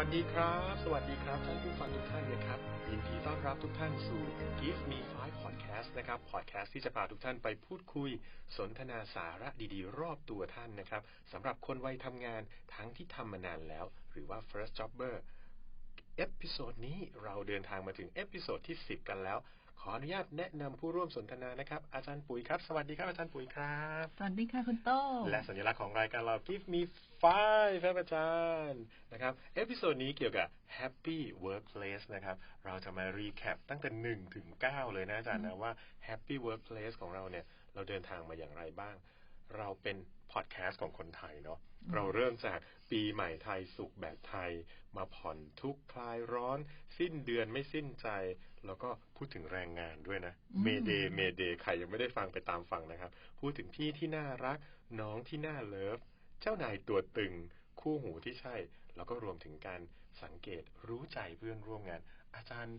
วัสดีครับ สวัสดีครับท่านผู้ฟังทุกท่านนะครับยินดีต้อนรับทุกท่านสู่ Give Me Five Podcast นะครับ podcast ที่จะพาทุกท่านไปพูดคุย สนทนาสาระดีๆ รอบตัวท่านนะครับสำหรับคนวัยทำงานทั้งที่ทำมานานแล้ว หรือว่า first jobber เอพิโซดนี้เราเดินทางมาถึงเอพิโซดที่ 10 กันแล้ว ออนุญาตแนะนำผู้ร่วมสนทนานะครับ อาจารย์ปุ๋ยครับ สวัสดีครับอาจารย์ปุ๋ยครับ สวัสดีค่ะคุณโต้งและสัญลักษณ์ของรายการเรา Give Me Five ครับอาจารย์นะครับ เอพิโซดนี้เกี่ยวกับ Happy Workplace นะครับ เราจะมารีแคปตั้งแต่1ถึง9เลยนะอาจารย์นะว่า Happy Workplace ของเราเนี่ยเราเดินทางมาอย่างไรบ้าง เราเป็นพอดแคสต์ของคนไทยเนาะเราเริ่มจากปีใหม่ไทยสุขแบบไทย มาผ่อนทุกข์คลายร้อน สิ้นเดือนไม่สิ้นใจ แล้วก็พูดถึงแรงงานด้วยนะ เมเดย์เมเดย์ใครยังไม่ได้ฟังไปตามฟังนะครับ พูดถึงพี่ที่น่ารัก น้องที่น่าเลิฟ เจ้านายตัวตึง คู่หูที่ใช่ แล้วก็รวมถึงการสังเกตรู้ใจเพื่อนร่วมงาน อาจารย์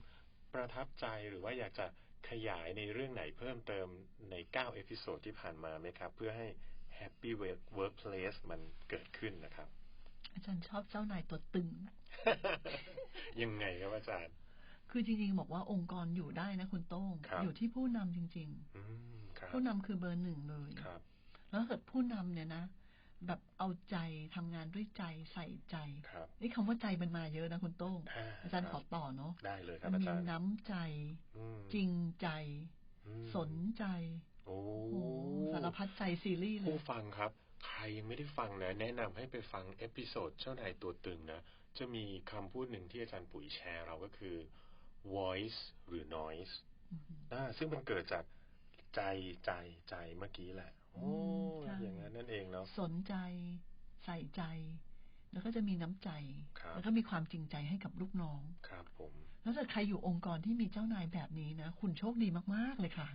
ประทับใจหรือว่าอยากจะขยายในเรื่องไหนเพิ่มเติมใน9เอพิโซดที่ผ่านมาไหมครับ เพื่อให้ Happy Work- Workplace มันเกิดขึ้นนะครับ อาจารย์ชอบเจ้านายตัวตึง ยังไงครับอาจารย์ คือจริงๆ บอกว่าองค์กรอยู่ได้นะคุณโต้งครับอยู่ที่ผู้นำจริงอืมครับๆผู้นำคือเบอร์หนึ่งเลยครับ แล้วถ้าเกิดผู้นำเนี่ยนะแบบเอาใจทำงานด้วยใจใส่ใจครับนี่คำว่าใจมันมาเยอะนะคุณโต้งอ่าอาจารย์คขรัอบต่อเนาะได้เลยครับมัอามีจารย์น้ำใจอืมจริงใจอืมสนใจโอ้โอ้สารพัดใจซีรีส์เลยผู้ฟังครับ ใครยังไม่ได้ฟังนะ แนะนำให้ไปฟังเอพิโซดเจ้านายตัวตึงนะ จะมีคำพูดหนึ่งที่อาจารย์ปุ๋ยแชร์เราก็คือ voice หรือ noise อือหืออ่าซึ่งมันเกิดจากใจใจใจเมื่อกี้แหละ โอ้อืมใช่อย่างนั้นนั่นเองเนาะสนใจใส่ใจ แล้วก็จะมีน้ำใจครับแล้วก็มีความจริงใจให้กับลูกน้อง ครับผม แล้วถ้าใครอยู่องค์กรที่มีเจ้านายแบบนี้นะ คุณโชคดีมาก ๆ เลยค่ะ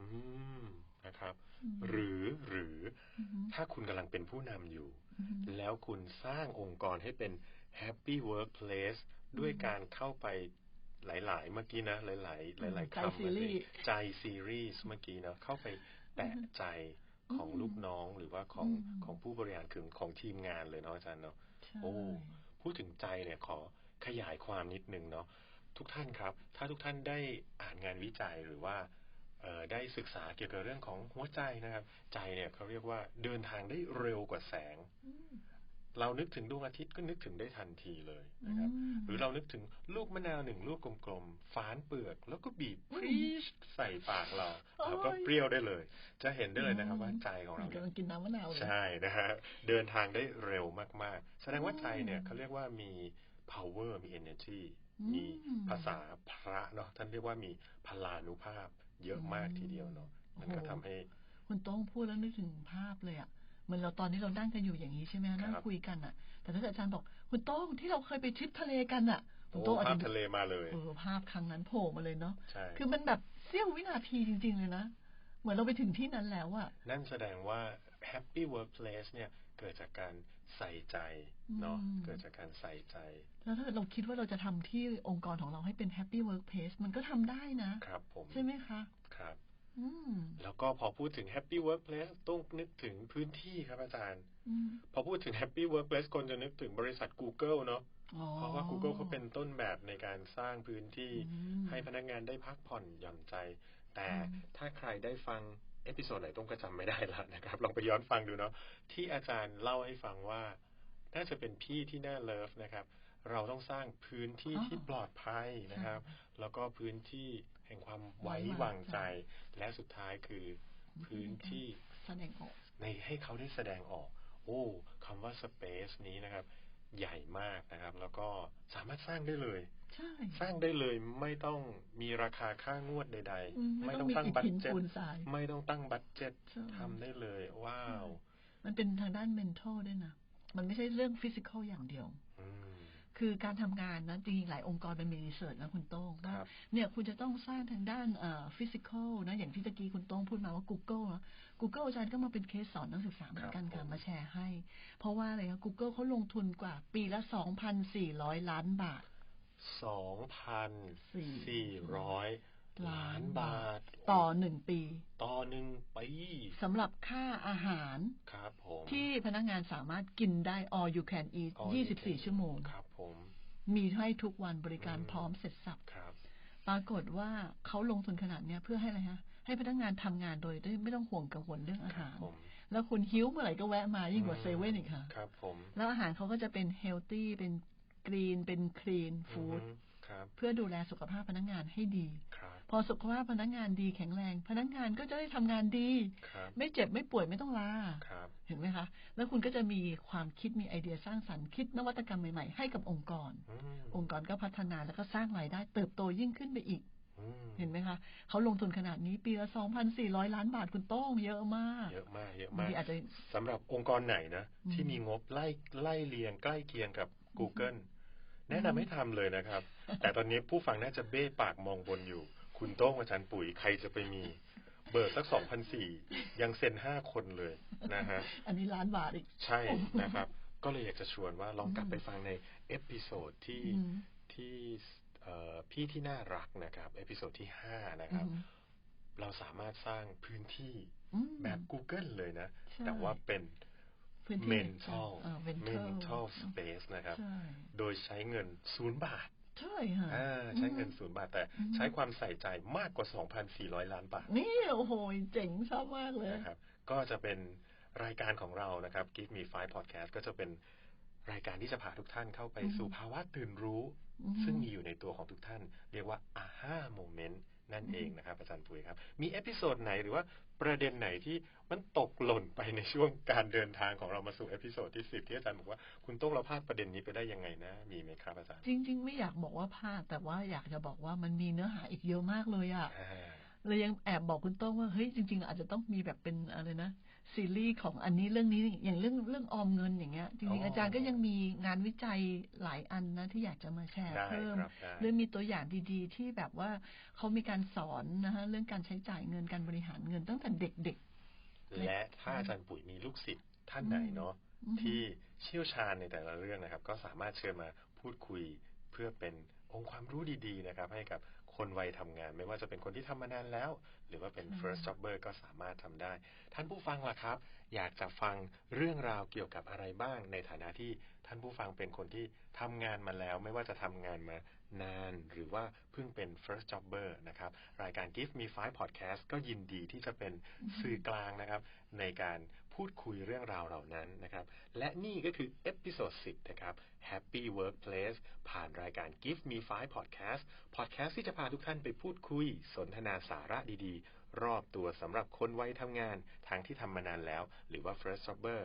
อืมนะครับอืมหรือหรือออฮึถ้าคุณกำลังเป็นผู้นำอยู่อือฮึแล้วคุณสร้างองค์กรให้เป็น Happy Workplace ด้วยการเข้าไป หลาย ๆ เมื่อกี้นะ หลาย ๆ หลายๆใจคำซีรีส์ใจซีรีส์เมื่อกี้นะเข้าไปแตะใจของอืมลูกน้องหรือว่าของอืมของผู้บริหารคือของทีมงานเลยเนาะอาจารย์เนาะใช่โอ้พูดถึงใจเนี่ยขอขยายความนิดนึงเนาะทุกท่านครับ ถ้าทุกท่านได้อ่านงานวิจัยหรือว่าเอ่อได้ศึกษาเกี่ยวกับเรื่องของหัวใจนะครับ ใจเนี่ยเขาเรียกว่าเดินทางได้เร็วกว่าแสงอืม เรานึกถึงดวงอาทิตย์ก็นึกถึงได้ทันทีเลยนะครับอืมหรือเรานึกถึงลูกมะนาวหนึ่งลูกกลมๆฝานเปลือก แล้วก็บีบอืมพรีชใส่ปากเราโอ้ยเราก็เปรี้ยวได้เลย จะเห็นได้เลยนะครับ ว่าใจของเราเนี่ยกำลังกินน้ำมะนาวเลยใช่นะฮะเดินทางได้เร็วมากๆ แสดงว่าใจเนี่ยเขาเรียกว่ามี power มี energy อืมมีภาษาพระเนาะท่านเรียกว่ามีพลานุภาพเยอะมากทีเดียวเนาะมันก็โอ้โหทำให้คุณโต้งพูดแล้วนึกถึงภาพเลยอะเห มือนเราตอนนี้เรานั่งกันอยู่อย่างนี้ใช่ไหมครับนั่งคุยกันอะแต่ถ้าเกิดอาจารย์บอกคุณโต้งที่เราเคยไปทริปทะเลกันอะคุณโอ้โต้งอาจภาพจะทะเลมาเลยเออภาพครั้งนั้นโผล่มาเลยเนาะใช่คือมันแบบเสี้ยววินาทีจริง ๆ เลยนะเหมือนเราไปถึงที่นั้นแล้วอะนั่นแสดงว่า happy workplace เนี่ยเกิดจากการใส่ใจเนาะอืมเกิดจากการใส่ใจ แล้วถ้าเกิดเราคิดว่าเราจะทำที่องค์กรของเราให้เป็น happy workplace มันก็ทำได้นะครับผมใช่ไหมคะ ครับอืม แล้วก็พอพูดถึง happy workplace ต้องนึกถึงพื้นที่ครับอาจารย์อืมพอพูดถึง happy workplace คนจะนึกถึงบริษัท Google เนาะอ๋อเพราะว่า Google เขาเป็นต้นแบบในการสร้างพื้นที่อืมให้พนักงานได้พักผ่อนหย่อนใจ แต่อืมถ้าใครได้ฟังเอพิโซดไหนต้องก็จำไม่ได้แล้วนะครับ ลองไปย้อนฟังดูเนาะที่อาจารย์เล่าให้ฟังว่า น่าจะเป็นพี่ที่น่าเลิฟนะครับ เราต้องสร้างพื้นที่อ๋อที่ปลอดภัยนะครับใช่แล้วก็พื้นที่แห่งความไว้ไว้วาวางงใจใจ และสุดท้ายคือพื้นที่แสดงออกในให้เขาได้แสดงออก โอ้คำว่า space นี้นะครับ ใหญ่มากนะครับ แล้วก็สามารถสร้างได้เลยใช่สร้างได้เลยไม่ต้องมีราคาค่างวดใดอืมๆไม่ไม่ต้ต้อองงมีตั้งอิฐบัตหินเจ็ตปูนทรายไม่ต้องตั้งบัตเจ็ตใช่ทำได้เลย ว้าว มันเป็นทางด้าน mental ด้วยนะ มันไม่ใช่เรื่อง physical อย่างเดียวอืม คือการทำงานนะจริงๆหลายองค์กรเป็นมีรีเสิร์ชนะคุณโต้งว่าครับเนี่ยคุณจะต้องสร้างทางด้านเอ่อ physical นะอย่างที่ตะกี้คุณโต้งพูดมาว่า Google นะ Google อาจารย์ก็มาเป็นเคสสอนนักศึกษาเหมือนกันครัค่ะบผมมาแชร์ให้ เพราะว่าอะไรนะ Google เขาลงทุนกว่าปีละ 2,400 ล้านบาทสองพันสี่ร้อย ล้านบาท ต่อหนึ่งปี ต่อหนึ่งปีสำหรับค่าอาหาร ครับผมที่พนักงานสามารถกินได้ all you can eat อ๋อ24 ชั่วโมง ครับผม มีให้ทุกวันบริการอืมพร้อมเสร็จสับครับปรากฏว่าเขาลงทุนขนาดเนี้ยเพื่อให้อะไรฮะ ให้พนักงานทำงานโดยไม่ต้องห่วงกังวลเรื่องอาครัหาบรผมแล้วคุณหิวเมื่อไหร่ก็แวะมายิ่งกว่าเซเว่นอีกค่ะ ครับผม แล้วอาหารเขาก็จะเป็นเฮลตี้เป็นกรีนเป็นคลีนฟู้ดอืมครับ เพื่อดูแลสุขภาพพนักงานให้ดีครับพอสุขภาพพนักงานดีแข็งแรง พนักงานก็จะได้ทำงานดีครับไม่เจ็บไม่ป่วยไม่ต้องลาครับเห็นไหมคะ แล้วคุณก็จะมีความคิดมีไอเดียสร้างสรรค์คิดนวัตกรรมใหม่ๆ ให้กับองค์กรอืมองค์กรก็พัฒนาแล้วก็สร้างรายได้ เติบโตยิ่งขึ้นไปอีกอืมเห็นไหมคะเขาลงทุนขนาดนี้ปีละ 2,400 ล้านบาทคุณโต้งเยอะมาก เยอะมาก เยอะบางมากทีอาจจะสำหรับองค์กรไหนนะอืมที่มีงบไล่ไล่เรียงใกล้เคียงกับ Google แนะนำให้ทำเลยนะครับ แต่ตอนนี้ผู้ฟังน่าจะเบ้ปากมองบนอยู่ คุณโต้งอาจารย์ปุ๋ยใครจะไปมีเบิร์สักสองพันสี่ยังเซ็นห้าคนเลยนะฮะ อันนี้ล้านบาทอีก ใช่นะครับ ก็เลยอยากจะชวนว่าลองกลับไปฟังในเอพิโซดที่อืมที่เอ่อพี่ที่น่ารักนะครับ เอพิโซดที่ห้านะคอืรับมเราสามารถสร้างพื้นที่อืมแบบ Google เลยนะใช่แต่ว่าเป็น พื้นที่ mental เอ่อ mental mental space นะครับใช่โดยใช้เงินศูนย์บาท ใช่ค่ะอ่าใช้เงินศูนย์บาท แต่อืมใช้ความใส่ใจมากกว่า 2,400 ล้านบาท นี่โอ้โห เจ๋งชอบมากเลยนะครับ ก็จะเป็นรายการของเรานะครับ Give Me Five Podcast ก็จะเป็นรายการที่จะพาทุกท่านเข้าไปอืมสู่ภาวะตื่นรู้อืมซึ่งมีอยู่ในตัวของทุกท่าน เรียกว่า aha moment นั่ นเองนะครับอาจารย์ปุ๋ยครับ มีเอพิโซดไหนหรือว่าประเด็นไหนที่มันตกหล่นไปในช่วงการเดินทางของเรามาสู่เอพิโซดที่สิบที่อาจารย์บอกว่าคุณต้องเราพลาดประเด็นนี้ไปได้ยังไงนะ มีไหมครับอาจารย์จริง ๆ ไม่อยากบอกว่าพลาดแต่ว่าอยากจะบอกว่ามันมีเนื้อหาอีกเยอะมากเลยอะอ่าเลยยังแอบบอกคุณโต้งว่าเฮ้ยจริง ๆ อาจจะต้องมีแบบเป็นอะไรนะ ซีรีส์ของอันนี้เรื่องนี้อย่างเรื่องเรื่องออมเงินอย่างเงี้ยจริงๆอาจารย์ก็ยังมีงานวิจัยหลายอันนะที่อยากจะมาแชร์ได้เพิ่มครับได้หรือมีตัวอย่างดีๆ ที่แบบว่าเขามีการสอนนะฮะเรื่องการใช้จ่ายเงินการบริหารเงินตั้งแต่เด็กและถ้าอาจารย์ปุ๋ยมีลูกศิษย์ท่านไหนเนาะอืมที่เชี่ยวชาญในแต่ละเรื่องนะครับ ก็สามารถเชิญมาพูดคุยเพื่อเป็นองค์ความรู้ดีๆนะครับ ให้กับ คนวัยทำงาน ไม่ว่าจะเป็นคนที่ทำมานานแล้ว หรือว่าเป็น first jobber ก็สามารถทำได้ ท่านผู้ฟังล่ะครับ อยากจะฟังเรื่องราวเกี่ยวกับอะไรบ้าง ในฐานะที่ท่านผู้ฟังเป็นคนที่ทำงานมาแล้ว ไม่ว่าจะทำงานมานาน หรือว่าเพิ่งเป็น first jobber นะครับ รายการ Give Me Five Podcast ก็ยินดีที่จะเป็นสื่อกลางนะครับ ในการ พูดคุยเรื่องราวเหล่านั้นนะครับ และนี่ก็คือเอพิโซด10 นะครับ Happy Workplace ผ่านรายการ Give Me Five Podcast Podcast ที่จะพาทุกท่านไปพูดคุย สนทนาสาระดีๆ รอบตัวสำหรับคนวัยทำงาน ทั้งที่ทำมานานแล้ว หรือว่า First Jobber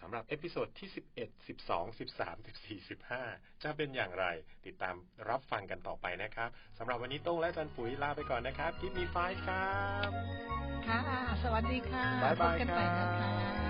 สำหรับเอพิโซดที่ 11 12 13 14 15 จะเป็นอย่างไร ติดตามรับฟังกันต่อไปนะครับสำหรับวันนี้โต้งและอาจันปุ๋ยลาไปก่อนนะครับ Give Me Five ครับๆค่ะ สวัสดีค่ะ บ๊ายบายพบกันใหม่ครับนะคะ